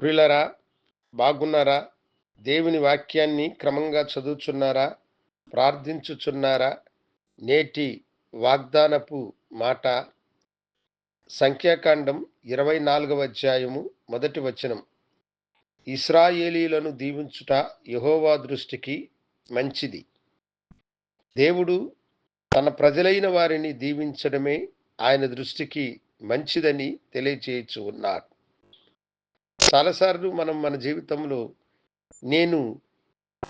ప్రియులరా బాగున్నారా? దేవుని వాక్యాన్ని క్రమంగా చదువుచున్నారా? ప్రార్థించుచున్నారా? నేటి వాగ్దానపు మాట సంఖ్యాకాండం ఇరవై నాలుగవ అధ్యాయము మొదటి వచనం. ఇస్రాయేలీలను దీవించుట యహోవా దృష్టికి మంచిది. దేవుడు తన ప్రజలైన వారిని దీవించడమే ఆయన దృష్టికి మంచిదని తెలియచేయచ్చు ఉన్నారు చాలాసార్లు మనం మన జీవితంలో నేను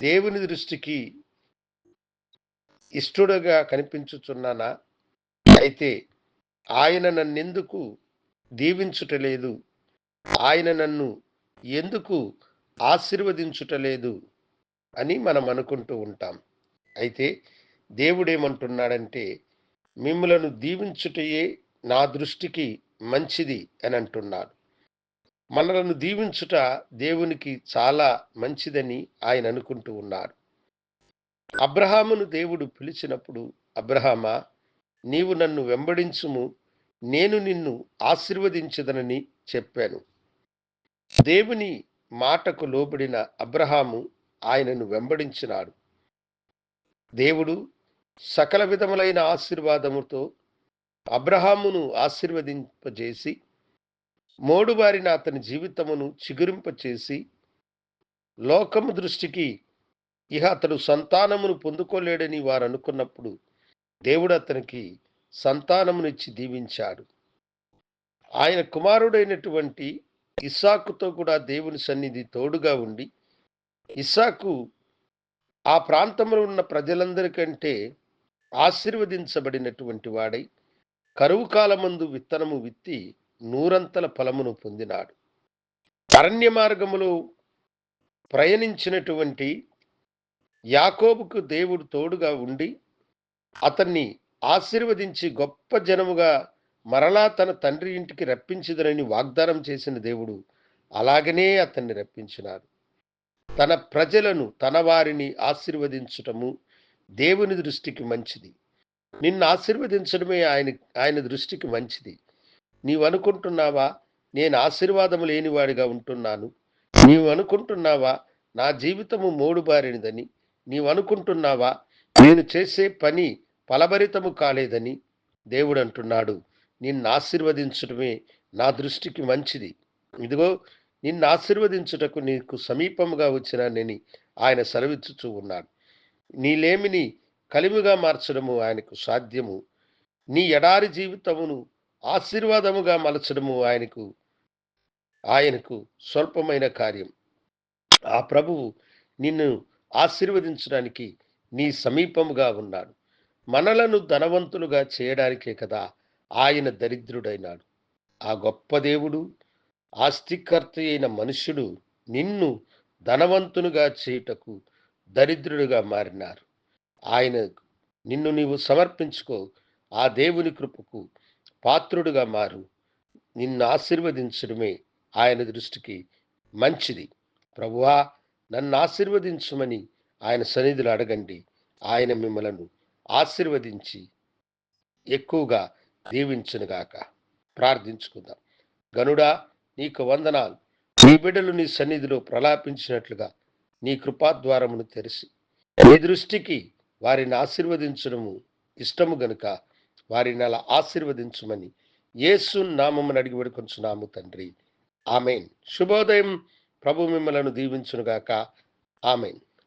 దేవుని దృష్టికి ఇష్టడుగా కనిపించుచున్నానా? అయితే ఆయన నన్నెందుకు దీవించుటలేదు? ఆయన నన్ను ఎందుకు ఆశీర్వదించుటలేదు? అని మనం అనుకుంటూ ఉంటాం. అయితే దేవుడేమంటున్నాడంటే మిమ్మలను దీవించుటయే నా దృష్టికి మంచిది అని అంటున్నాడు. మనలను దీవించుట దేవునికి చాలా మంచిదని ఆయన అనుకుంటూ ఉన్నారు అబ్రహామును దేవుడు పిలిచినప్పుడు అబ్రహామా నీవు నన్ను వెంబడించుము నేను నిన్ను ఆశీర్వదించదనని చెప్పాను. దేవుని మాటకు లోబడిన అబ్రహాము ఆయనను వెంబడించినాడు. దేవుడు సకల విధములైన ఆశీర్వాదముతో అబ్రహామును ఆశీర్వదింపజేసి మోడుబారిన అతని జీవితమును చిగురింపచేసి లోకము దృష్టికి ఇహ అతడు సంతానమును పొందుకోలేడని వారు అనుకున్నప్పుడు దేవుడు అతనికి సంతానమునిచ్చి దీవించాడు. ఆయన కుమారుడైనటువంటి ఇస్సాకుతో కూడా దేవుని సన్నిధి తోడుగా ఉండి ఇస్సాకు ఆ ప్రాంతంలో ఉన్న ప్రజలందరికంటే ఆశీర్వదించబడినటువంటి వాడై కరువు కాలమందు విత్తనము విత్తి నూరంతల ఫలమును పొందినాడు. అరణ్య మార్గములో ప్రయాణించినటువంటి యాకోబుకు దేవుడు తోడుగా ఉండి అతన్ని ఆశీర్వదించి గొప్ప జనముగా మరలా తన తండ్రి ఇంటికి రప్పించదనని వాగ్దానం చేసిన దేవుడు అలాగనే అతన్ని రప్పించినాడు. తన ప్రజలను తన వారిని ఆశీర్వదించటము దేవుని దృష్టికి మంచిది. నిన్ను ఆశీర్వదించడమే ఆయన ఆయన దృష్టికి మంచిది. నీవు అనుకుంటున్నావా నేను ఆశీర్వాదము లేనివాడిగా ఉంటున్నాను. నీవు అనుకుంటున్నావా నా జీవితము మోడుబారినదని. నీవు అనుకుంటున్నావా నేను చేసే పని ఫలభరితము కాలేదని దేవుడు అంటున్నాడు నిన్ను ఆశీర్వదించడమే నా దృష్టికి మంచిది. ఇదిగో నిన్ను ఆశీర్వదించుటకు నీకు సమీపముగా వచ్చినానని ఆయన సెలవిచ్చుచూ ఉన్నాడు నీలేమిని కలిమిగా మార్చడము ఆయనకు సాధ్యము. నీ ఎడారి జీవితమును ఆశీర్వాదముగా మలచడము ఆయనకు ఆయనకు స్వల్పమైన కార్యం. ఆ ప్రభువు నిన్ను ఆశీర్వదించడానికి నీ సమీపముగా ఉన్నాడు. మనలను ధనవంతులుగా చేయడానికే కదా ఆయన దరిద్రుడైనాడు. ఆ గొప్ప దేవుడు ఆస్తికర్త అయిన మనుషుడు నిన్ను ధనవంతునుగా చేయుటకు దరిద్రుడుగా మారినారు. ఆయన నిన్ను నీవు సమర్పించుకో. ఆ దేవుని కృపకు పాత్రుడుగా మారు. నిన్ను ఆశీర్వదించడమే ఆయన దృష్టికి మంచిది. ప్రభువా నన్ను ఆశీర్వదించమని ఆయన సన్నిధిలో అడగండి. ఆయన మిమ్మలను ఆశీర్వదించి ఎక్కువగా దీవించునుగాక ప్రార్థించుకుందాం. గనుడా నీకు వందనాలు. నీ బిడ్డలు నీ సన్నిధిలో ప్రలాపించినట్లుగా నీ కృపాద్వారమును తెరిసి నీ దృష్టికి వారిని ఆశీర్వదించడము ఇష్టము గనుక వారిని అలా ఆశీర్వదించమని యేసు నామమును అడిగి వేడుకొంచున్నాము తండ్రి. ఆమెన్. శుభోదయం. ప్రభు మిమ్మలను దీవించునుగాక. ఆమెన్.